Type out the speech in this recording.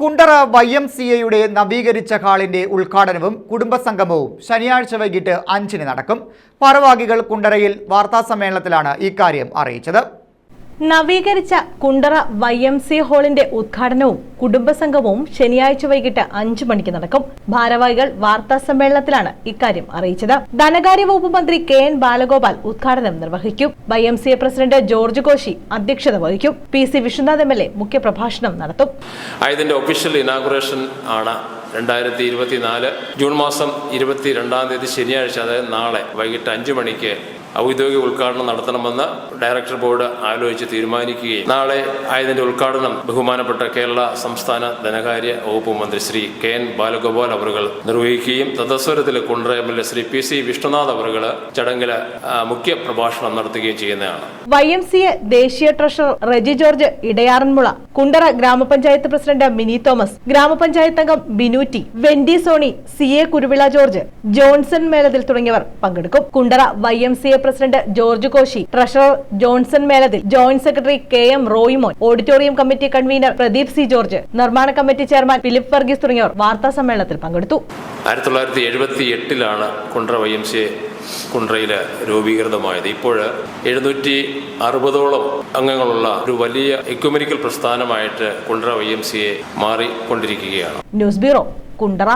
Kundara Y M C എയുടെ നവീകരിച്ച ഹാളിന്റെ ഉദ്ഘാടനവും കുടുംബസംഗമവും ശനിയാഴ്ച വൈകിട്ട് അഞ്ചിന് നടക്കും. ഭാരവാഹികൾ കുണ്ടറയിൽ വാർത്താസമ്മേളനത്തിലാണ് ഇക്കാര്യം അറിയിച്ചത്. നവീകരിച്ച കുണ്ടറ വൈ എം സി ഹാളിന്റെ ഉദ്ഘാടനവും കുടുംബസംഗമവും ശനിയാഴ്ച വൈകിട്ട് അഞ്ചു മണിക്ക് നടക്കും. ഭാരവാഹികൾ വാർത്താ സമ്മേളനത്തിലാണ് ഇക്കാര്യം അറിയിച്ചത്. ധനകാര്യ വകുപ്പ് മന്ത്രി കെ എൻ ബാലഗോപാൽ ഉദ്ഘാടനം നിർവഹിക്കും. Y M C A president George Koshy അധ്യക്ഷത വഹിക്കും. P C Vishwanath M L A മുഖ്യപ്രഭാഷണം നടത്തും. ആയതിന്റെ ഒഫീഷ്യൽ ഇനാഗുറേഷൻ ആണ് രണ്ടായിരത്തി ഇരുപത്തിനാല് ജൂൺ മാസം ഇരുപത്തി രണ്ടാം തീയതി ശനിയാഴ്ച അതായത് നാളെ വൈകിട്ട് അഞ്ചു മണിക്ക് ഔദ്യോഗിക ഉദ്ഘാടനം നടത്തണമെന്ന് ഡയറക്ടർ ബോർഡ് ആലോചിച്ച് തീരുമാനിക്കുകയും നാളെ ആയതിന്റെ ഉദ്ഘാടനം ബഹുമാനപ്പെട്ട കേരള സംസ്ഥാന ധനകാര്യ വകുപ്പ് മന്ത്രി ശ്രീ കെ എൻ ബാലഗോപാൽ അവറുകൾ നിർവഹിക്കുകയും തദസ്വരത്തിൽ Kundara M L A Shri P C Vishnunath അവറുകൾ ചടങ്ങിൽ മുഖ്യ പ്രഭാഷണം നടത്തുകയും ചെയ്യുന്നതാണ്. വൈ എം സി എ ദേശീയ ട്രഷറർ റെജി ജോർജ് ഇടയാറന്മുള കുണ്ടറ ഗ്രാമപഞ്ചായത്ത് പ്രസിഡന്റ് മിനി തോമസ് ഗ്രാമപഞ്ചായത്ത് അംഗം ബിനൂറ്റി Wendy Sony C A Kuruvila George Johnson Melathil തുടങ്ങിയവർ പങ്കെടുക്കും. Kundara Y M C A president George Koshy treasurer Johnson Melathil joint secretary K M Roymon auditorium committee convener Pradeep C George നിർമ്മാണ committee chairman Philip Varghese തുടങ്ങിയവർ വാർത്താ സമ്മേളനത്തിൽ പങ്കെടുത്തു. ആയിരത്തി തൊള്ളായിരത്തി എഴുപത്തി എട്ടിലാണ് Kundara Y M C A കുണ്ട്രയിൽ രൂപീകൃതമായത്. ഇപ്പോൾ എഴുന്നൂറ്റി അറുപതോളം അംഗങ്ങളുള്ള ഒരു വലിയ ecumenical പ്രസ്ഥാനമായിട്ട് Kundara Y M C A മാറിക്കൊണ്ടിരിക്കുകയാണ്. News bureau Kundara